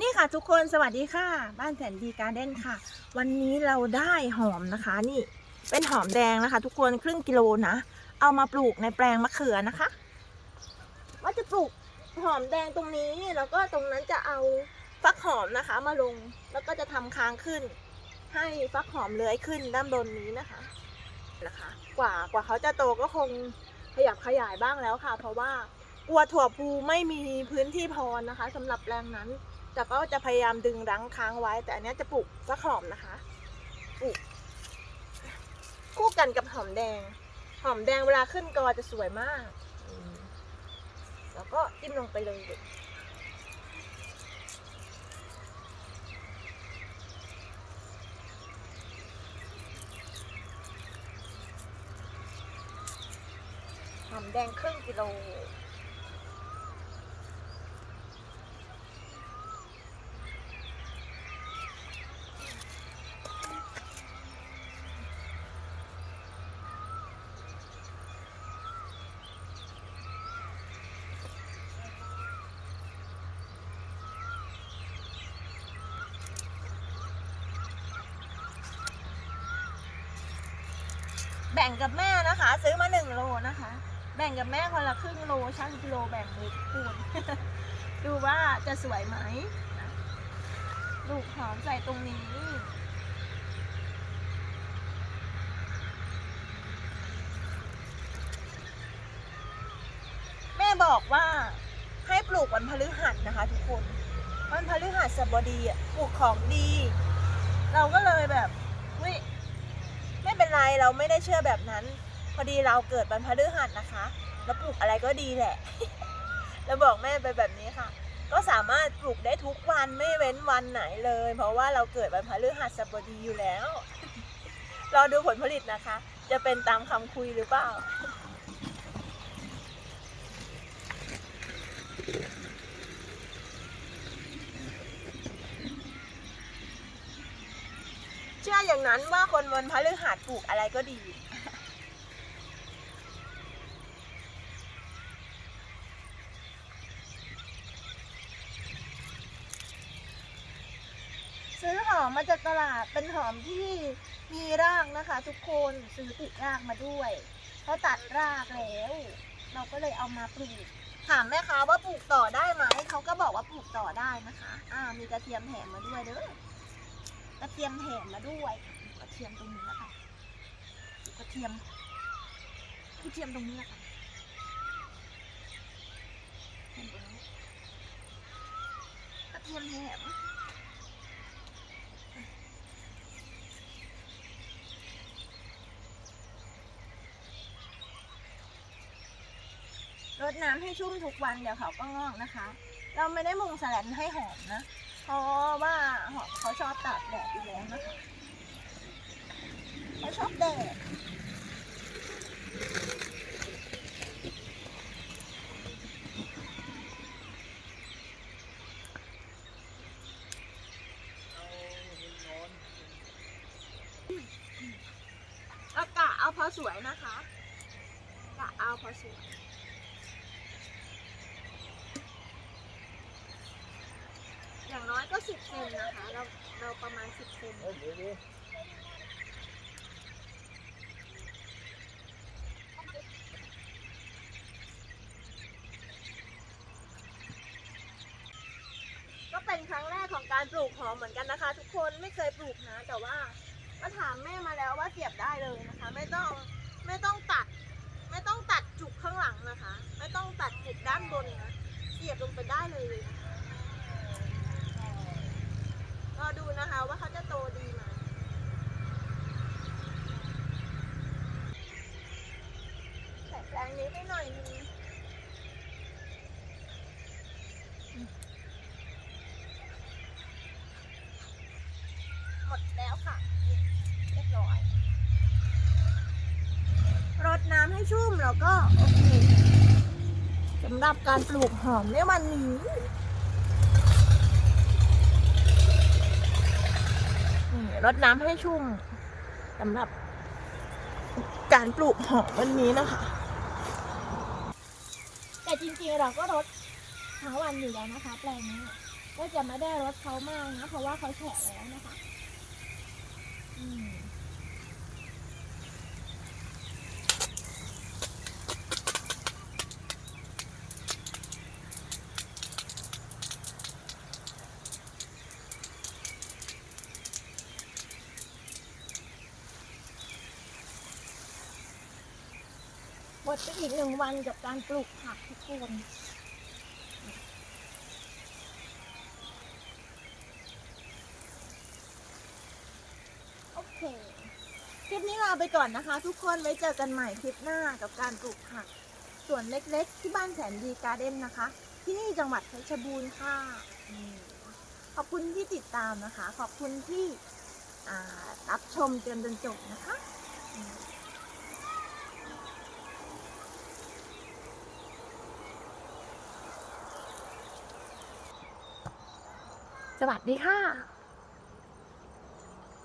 นี่ค่ะทุกคนสวัสดีค่ะ บ้านแสนดีการ์เด้นค่ะ วันนี้เราได้หอมนะคะ นี่เป็นหอมแดงนะคะ ทุกคนครึ่งกิโลนะ เอามาปลูกในแปลงมะเขือนะคะ ว่าจะปลูกหอมแดงตรงนี้แล้วก็ตรงนั้นจะเอาฟักหอมนะคะ มาลงแล้วก็จะทำค้างขึ้น ให้ฟักหอมเลื้อยขึ้นด้านบนนี้นะคะนะคะ กว่ากว่าเขาจะโตก็คงขยับขยายบ้างแล้วค่ะ เพราะว่ากลัวถั่วพูไม่มีพื้นที่พอนะคะสำหรับแปลงนั้น แต่ก็จะพยายามดึงรั้งค้างไว้ แต่อันนี้จะปลูกฟักหอมนะคะปลูกคู่กันกับหอมแดง หอมแดงเวลาขึ้นกอจะสวยมากแล้วก็จิ้มลงไปเลยหอมแดงครึ่งกิโล แบ่งกับแม่นะคะ ซื้อมาหนึ่งโลนะคะ แบ่งกับแม่คนละครึ่งโลชั่งกิโลแบ่งมือคูณดูว่าจะสวยไหมลูกหอมใส่ตรงนี้ แม่บอกว่าให้ปลูกวันพฤหัสนะคะทุกคน วันพฤหัสบดีอะปลูกของดี เราก็เลยแบบเฮ้ย ไม่เป็นไรเราไม่ได้เชื่อแบบนั้น พอดีเราเกิดบรรพฤหัสนะคะ แล้วปลูกอะไรก็ดีแหละ แล้วบอกแม่ไปแบบนี้ค่ะ ก็สามารถปลูกได้ทุกวันไม่เว้นวันไหนเลย เพราะว่าเราเกิดบรรพฤหัสบดีอยู่แล้ว รอดูผลผลิตนะคะ จะเป็นตามคำคุยหรือเปล่า เชื่ออย่างนั้นว่าคนวันพฤหัสปลูกอะไรก็ดี ซื้อหอมมาจากตลาดเป็นหอมที่มีรากนะคะ ทุกคนซื้อติดรากมาด้วยเขาตัดรากแล้ว เราก็เลยเอามาปลูกถามแม่ค้าว่าปลูกต่อได้ไหมเขาก็บอกว่าปลูกต่อได้นะคะ อ่า มีกระเทียมแถมมาด้วยเด้อ กระเทียมแถมมาด้วยกระเทียมตรงนี้นะคะกระเทียมกระเทียมตรงนี้ค่ะกระเทียมแหม รดน้ำให้ชุ่มทุกวันเดี๋ยวเขาก็งอกนะคะ เราไม่ได้มุงแสลนให้หอมนะ เพราะว่าหอมเขาชอบตากแดดอยู่แล้วนะคะเขาชอบแดดก็กะเอาพอสวยนะคะกะเอาพอสวย อย่างน้อยก็สิบเซนนะคะ เราเราประมาณสิบเซนก็เป็นครั้งแรกของการปลูกหอมเหมือนกันนะคะ ทุกคนไม่เคยปลูกนะแต่ว่าก็ถามแม่มาแล้วว่าเสียบได้เลยนะคะ ไม่ต้องไม่ต้องตัด ไม่ต้องตัดจุกข้างหลังนะคะ ไม่ต้องตัดจุกด้านบนนะเสียบลงไปได้เลยนะคะ อดูนะคะว่าเขาจะโตดีไหมใส่แปลงนี้ให้หน่อยนึงหมดแล้วค่ะนี่เรียบร้อยรดน้ำให้ชุ่มแล้วก็โอเคสำหรับการปลูกหอมในวันนี้ รดน้ำให้ชุ่มสำหรับการปลูกหอมวันนี้นะคะ แต่จริงๆเราก็รดทั้งวันอยู่แล้วนะคะ แปลงนี้ก็จะไม่ได้รดเขามากนะ เพราะว่าเขาแฉะแล้วนะคะ อืม หมดไปอีกหนึ่งวันกับการปลูกผักทุกคนโอเค คลิปนี้ลาไปก่อนนะคะ ทุกคนไว้เจอกันใหม่คลิปหน้ากับการปลูกผักสวนเล็กๆ ที่บ้านแสนดีการ์เด้นนะคะ ที่นี่จังหวัดเพชรบูรณ์ค่ะ ขอบคุณที่ติดตามนะคะ ขอบคุณที่รับชมจนจนจบนะคะอืมส วัสดีค่ะ